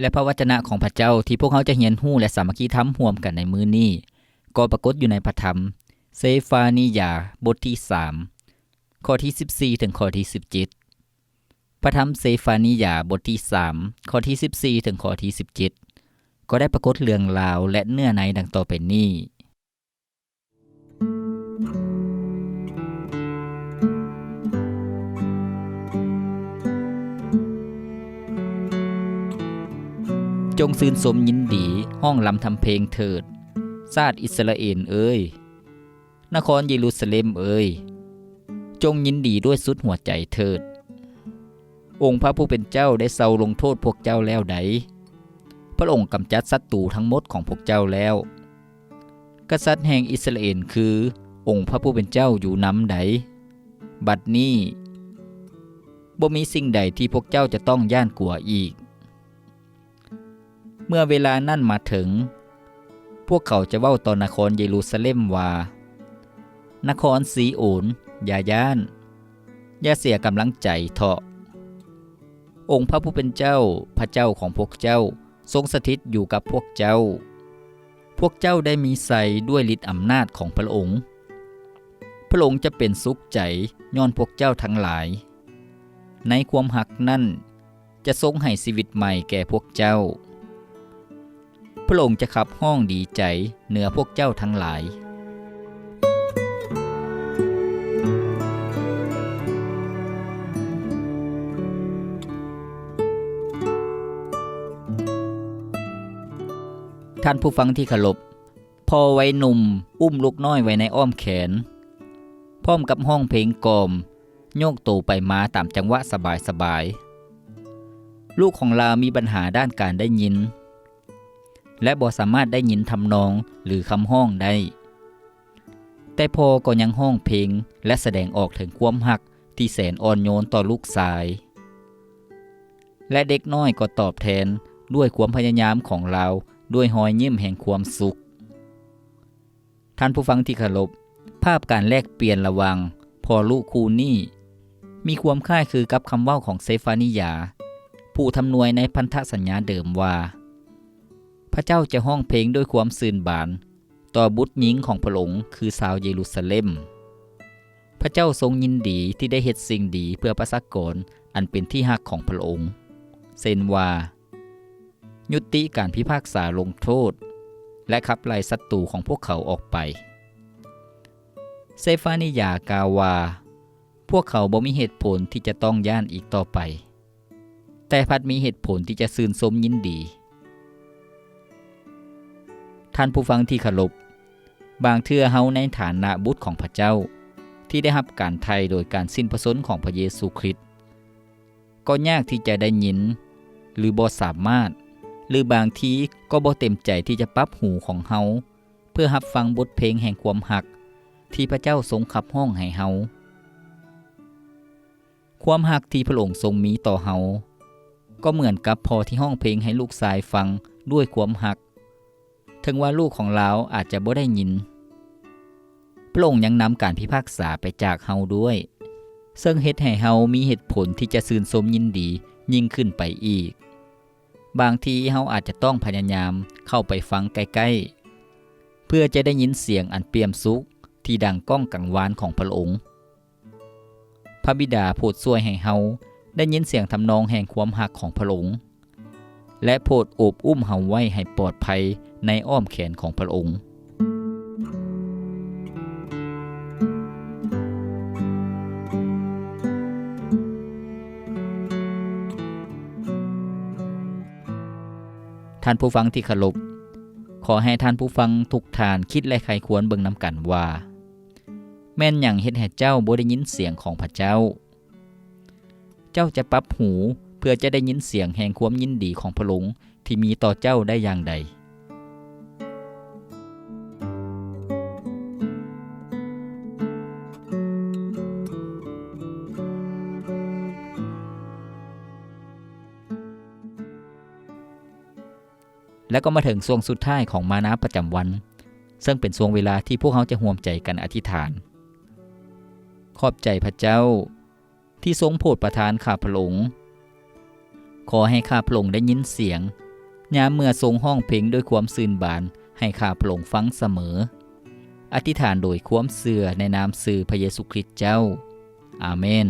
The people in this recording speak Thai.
และพระวจนะของพระเจ้าที่พวกเขาจะเหียนหู้และสามัคคีธรรมห่วมกันในมื้อนี้ก็ปรากฏอยู่ในพระธรรม เซฟานิยาบทที่ 3 ข้อที่ 14 ถึงข้อที่ 17 พระธรรมเซฟานิยาบทที่ 3 ข้อที่ 14 ถึงข้อที่ 17 ก็ได้ปรากฏเรื่องราวและเนื้อในดังต่อไปนี้ จงซื่นสมยินดีห้องลำทำเพลงเถิดซาดอิสราเอลเอ้ย นครเยรูซาเล็มเอ้ย จงยินดีด้วยสุดหัวใจเถิด องค์พระผู้เป็นเจ้าได้เซาลงโทษพวกเจ้าแล้วใด พระองค์กำจัดศัตรูทั้งหมดของพวกเจ้าแล้ว กษัตริย์แห่งอิสราเอลคือองค์พระผู้เป็นเจ้าอยู่น้ำใด บัดนี้บ่มีสิ่งใดที่พวกเจ้าจะต้องย่านกลัวอีก เมื่อเวลานั่นมาถึง พวกเขาจะเว้าต่อนครเยรูซาเล็มว่า นครสีโอนอย่าย่าน อย่าเสียกำลังใจเถาะ องค์พระผู้เป็นเจ้าพระเจ้าของพวกเจ้าทรงสถิตอยู่กับพวกเจ้า พวกเจ้าได้มีใส่ด้วยฤทธิ์อำนาจของพระองค์ พระองค์จะเป็นสุขใจย้อนพวกเจ้าทั้งหลาย ในความหักนั่นจะทรงให้ชีวิตใหม่แก่พวกเจ้า พระองค์จะขับห้องดีใจเหนือพวกเจ้าทั้งหลาย ท่านผู้ฟังที่เคารพอไว้หนุ่ม อุ้มลูกน้อยไว้ในอ้อมแขน พร้อมกับห้องเพลงกลอม โยกตูไปมาตามจังหวะสบายๆ ลูกของลามีปัญหาด้านการได้ยิน และบ่สามารถได้ยินทำนองหรือคำห้องได้ แต่พอก็ยังห้องเพลงและแสดงออกถึงความหักที่แสนอ่อนโยนต่อลูกชาย และเด็กน้อยก็ตอบแทนด้วยความพยายามของเราด้วยหอยยิ้มแห่งความสุข ท่านผู้ฟังที่เคารพภาพการแลกเปลี่ยนระวัง พอลูกคูนี่ มีความคล้ายคือกับคำว้าของเซฟานิยา ผู้ทำนวยในพันธสัญญาเดิมว่า พระเจ้าจะห้องเพลงด้วยความสื่นบาน ต่อบุตรหญิงของพระองค์คือสาวเยรูซาเล็ม พระเจ้าทรงยินดีที่ได้เฮ็ดสิ่งดีเพื่อประสากรอันเป็นที่ฮักของพระองค์เซนว่า ยุติการพิพากษาลงโทษ และขับไล่ศัตรูของพวกเขาออกไป เซฟานิยากาวา พวกเขาบ่มีเหตุผลที่จะต้องย่านอีกต่อไป แต่พัดมีเหตุผลที่จะซื่นสมยินดี ท่านผู้ฟังที่เคารพบางเทื่อเฮาในฐานะบุตรของพระเจ้า ที่ได้รับการไทยโดยการสิ้นพระชนของพระเยซูคริสต์ก็ยากที่จะได้ยิน หรือบ่สามารถ หรือบางทีก็บ่เต็มใจที่จะปรับหูของเฮาเพื่อรับฟังบทเพลงแห่งความหัก ที่พระเจ้าทรงขับห้องให้เฮาความหักที่พระองค์ทรงมีต่อเฮาก็เหมือนกับพอที่ห้องเพลงให้ลูกชายฟังด้วยความหัก ถึงว่าลูกของเราอาจจะบ่ได้ยิน พระองค์ยังนำการพิพากษาไปจากเฮาด้วย ซึ่งเฮ็ดให้เฮามีเหตุผลที่จะซื่นสมยินดียิ่งขึ้นไปอีก บางทีเฮาอาจจะต้องพยายามเข้าไปฟังใกล้ๆ เพื่อจะได้ยินเสียงอันเปี่ยมสุขที่ดังก้องกังวานของพระองค์ พระบิดาโปรดช่วยให้เฮาได้ยินเสียงทำนองแห่งความหักของพระองค์ และโปรดโอบอุ้มเฮาไว้ให้ปลอดภัยในอ้อมแขนของพระองค์ ท่านผู้ฟังที่เคารพขอให้ท่านผู้ฟังทุกทานคิดและใครควรเบิ่งนำกันว่า แม่นหยังเฮ็ดให้เจ้าบ่ได้ยินเสียงของพระเจ้า เจ้าจะปรับหู พื่อพื่อจะได้ยินเสียงแห่งความยินดีของพระองค์ที่มีต่อเจ้าได้อย่างใด แล้วก็มาถึงช่วงสุดท้ายของมานาประจำวัน ซึ่งเป็นช่วงเวลาที่พวกเขาจะห่วมใจกันอธิษฐาน ขอบใจพระเจ้า ที่ทรงโปรดประทานข้าพระองค์ ขอให้ข้าพระองค์ได้ยินเสียงยามเมื่อทรงห้องเพลงด้วยความซื่นบานให้ข้าพระองค์ฟังเสมอ อธิษฐานโดยความเสื่อในนามสื่อพระเยซูคริสต์เจ้า อาเมน